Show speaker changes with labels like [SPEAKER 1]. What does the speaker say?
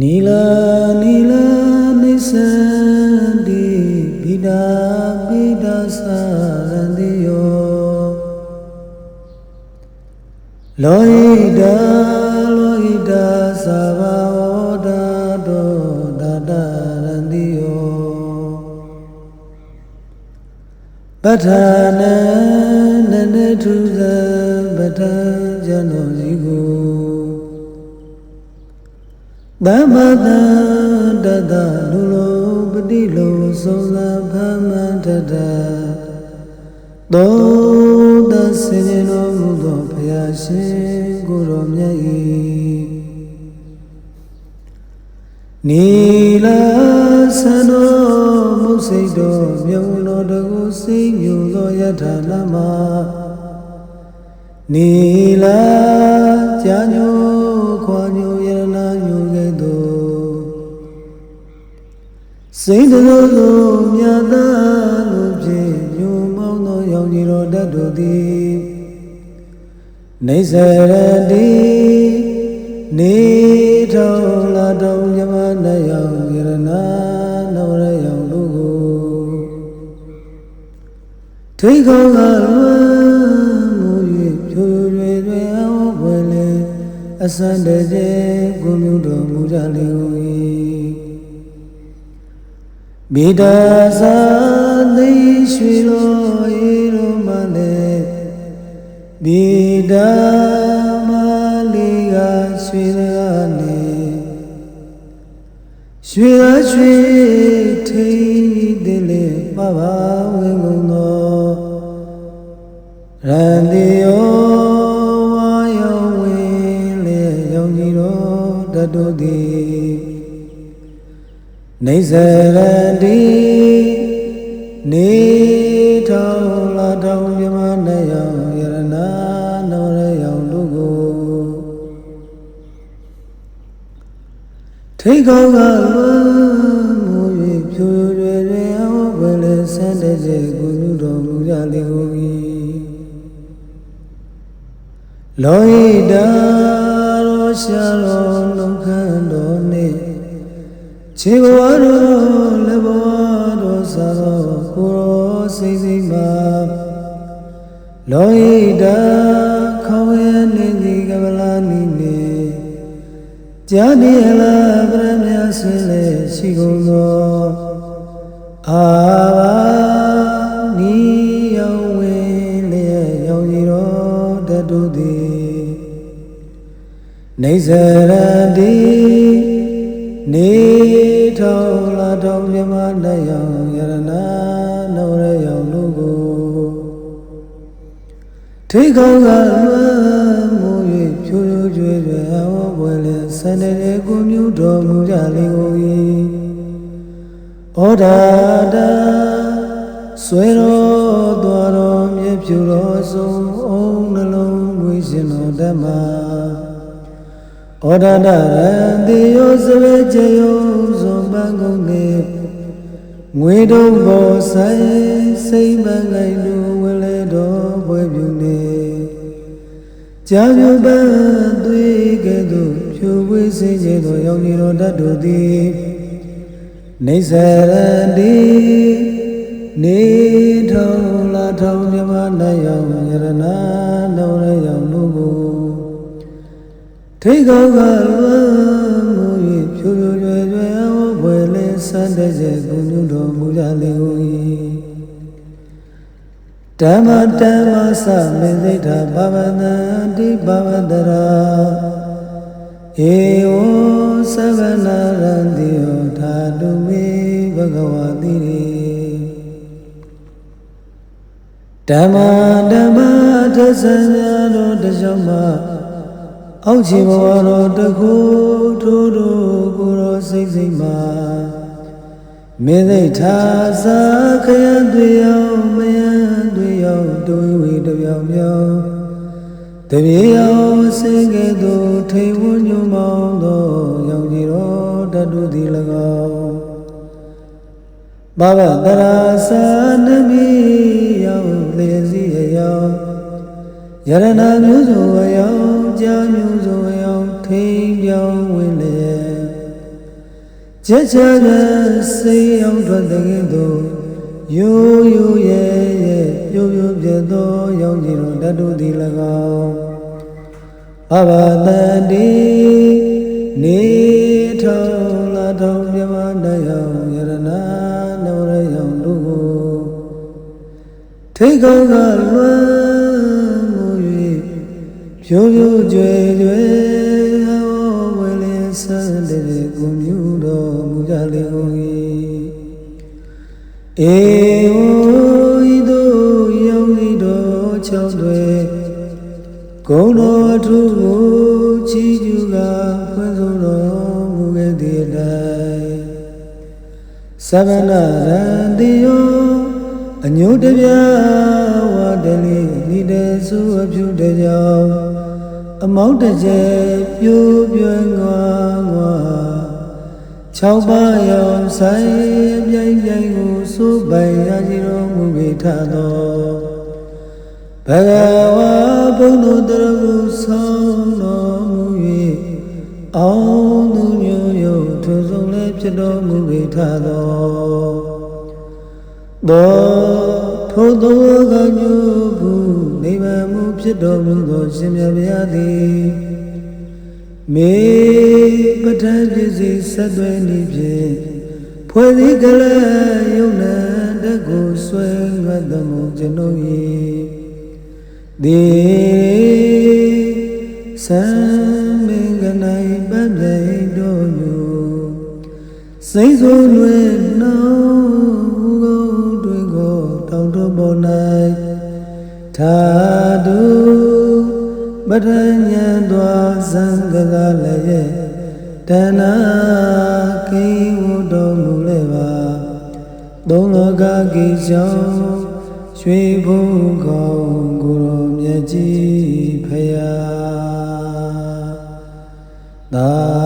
[SPEAKER 1] နီလာနီလာနိစ္စတိဘိဒာဘိဒာသာရန္တိယောလောဟိတလောဟိတသဘာဝဒတောဒတရန္တိယောပဋ္ဌာနနနထုဇပဋ္ဌာဇဏောဇီကို သမ္မတတတလူလိုပတိလိုသုံးသာဖမန္တတသောတစေခြင်းတော်မူသောဘုရားရှင်ကိုယ်တော်မြတ်၏နီလာသံတော်မုတ်စိတ်တော်မြုံတော်တကူစိတ်ညူသောယထာလမနီလာကြာညို စိတ်တော်သောမြတ်သာလိုဖြင့်ညိုမောင်းသောရောင်ကြီးတော်တတ်တို့သည်နေစရတိနေထောင်လာတော်မြမနယောင်ယရနာနောရယောင်တို့ကိုထိတ်ခေါ်ကလွမ်းမူ၍ဖြိုရွယ်ရွယ်အောင်ဝယ်လေအစံတည်းကိုမြူတော်မူကြလေကု န်၏မိဒါသာသိရွှေလိုဤလိုမှလည်းမိဒါမလေးကရွှေရနေရွှေရရွှေထိန်တယ်လေပပဝင်ကုန်သောရန်ဒီယောဝါယောဝင်လေရောင်ကြီးတော်တတ်တို့သည် နေစရတိနေထောင်လာထောင်မြမနဲ့ရောင်ယရနာနောရရောင်တို့ကိုထိတ်ကောင်းကလွမ်းမူ၍ဖြူရွယ်ရွယ်အောင်ဝယ်လေဆန်းတဲ့စေကိုလူတော်မူကြလေကုန်၏လောဟိတရောရှာရောနှုတ်ခမ်းတော်နှင့် ခြေဘဝတော်လက်ဘဝတော်သာတော်ကိုရောစိတ်စိတ်မှာလောဟိတခေါဝေနေသည်ကပလာနိနေကြာနေလာပရမယဆင်းလေရှိကုန်သောအာဘာနိယောဝေလျက်ရောင်ကြီးတော်တတ်တို့သည်နေစရတိနေ ထောင်လာထောင်မြမလက်ရောင်ယရနာနောရရောင်တို့ကိုထိတ်ကောင်းကလွမ်းမူ၍ဖြိုးဖြိုးကျွေးကျွေးအဝပွဲလေဆန္ဒရေကိုမြူတော်မူကြလေကုန်၏ဩဒါတာဆွေတော်တော်တော်မြဲဖြူတော်ဆုံးအောင်နှလုံးမွေးရှင်တော်ဓမ္မ ဩဒါဒရံတိယောစဝေချယောဇွန်ပန်းကုန်နေငွေတုံးပေါ်ဆိုင်စိမ့်မငိုင်လူဝလေတော်ဘွယ်ပြူနေကြာပြူပန်းသွေးကဲ့သို့ဖြူဝေးစေခြင်းသောရောင်ကြီးတော်တတ်တို့သည်နေစရတိနေထောင်လာထောင်မြမနယောင်ယရနာနောရယောင်တို့ကို ထိတ်ကောင်းကလွမ်းမူ၍ဖြူဖြူရွယ်ရွယ်အောင်ဘွယ်လေးစမ်းတဲ့စေကုညွတော်မူကြလေကုန်၏ဓမ္မတမ္မသမေသိတာဘာဝနာတိဘာဝတရာဧဝံသဗ္ဗနာရန္တိယောဓာတုမေဘဂဝတိရေဓမ္မဓမ္မသစ္စာတော်တကြောင့်မှ အောက်ခြေဘဝတော်တခုထိုးတို့ကိုယ်တော်စိတ်စိတ်မှာမေသိထာသာခယံတွေရောက်မယံတွေရောက်တွေဝေတပြောင်ပြောင်တပြေရောက်စင်ကဲ့သို့ထိန်ဝညုံမောင်းသောရောင်ကြီးတော်တတုသည်၎င်းဘာဝတရာသာနမီရောက်လေစီရောက်ယရဏမျိုးစုံအယောင် ကြာမျိုးစုံအယောင်ထိန်ပြောင်းဝင်လေကြက်ချရစိတ်အောင်ထွက်တဲ့ကဲ့သို့ရိုးရိုးရဲရဲပြိုးပြိုးပြတ်သောရောင်ကြီးတော်တတ်တို့သည်၎င်းအဘတန်တိနေထောင်းလာထောင်းမြမတယောင်ယရနာနဝရယောင်တို့ကိုထိတ်ကောင်းကလွမ်းမှု၍ ဖြိုးဖြိုးကြွယ်ကြွယ်ဟောဝဲလင်းဆန်းတဲ့ကိုမြူတော်မူကြလေကုန်၏အေဝဤသို့ရောက်ဤတော်ချောင်းတွေဂုံတော်အထုကိုချီးကျူးကဖွင့်ဆိုတော်မူခဲ့သည့်အတိုင်းသဗ္ဗနာရံတိယောအညုတပြဝါတလိဤတဲ့စုအပြုတကြောင် အမောက်တကျဲပြိုးပြွယ်ငွားငွား၆ပါးရောင်ဆိုင်ပြိုင်ပြိုင်ကိုစိုးပိုင်ရရှိတော်မူပေထသောဘဂဝါဘုံတို့တရဟုဆောင်တော်မူ၍အောင်သူမျိုးယုံထိုဆုံးလည်းဖြစ်တော်မူပေထသောသောထိုသောကညုဘူး နိဗ္ဗာန်မူဖြစ်တော်မူသောရှင်မြတ်ဗျာသည်မေပဋ္ဌာန်းပစ္စည်းဆက်သွဲနေဖြင့်ဖွဲ့စည်းကလေးယုံနာတကိုဆွဲငတ်တော်မူကျွန်ုပ်၏ဒီသံမင်္ဂနိုင်ပန်းပြိုင်တော်မူစိတ်ဆိုးလွယ်နှောင်းကုန်တွင်ကိုတောင်းတပေါ်၌ သာဓုပဋ္ဌာញ្ញံသွားသံဃာလည်းရဲ့တဏှာကိဝတော်မူလေပါသုံးလောကကိရှောင်းရွှေဘုံကောင်းကိုရောမြတ်ကြီးဖယားသာ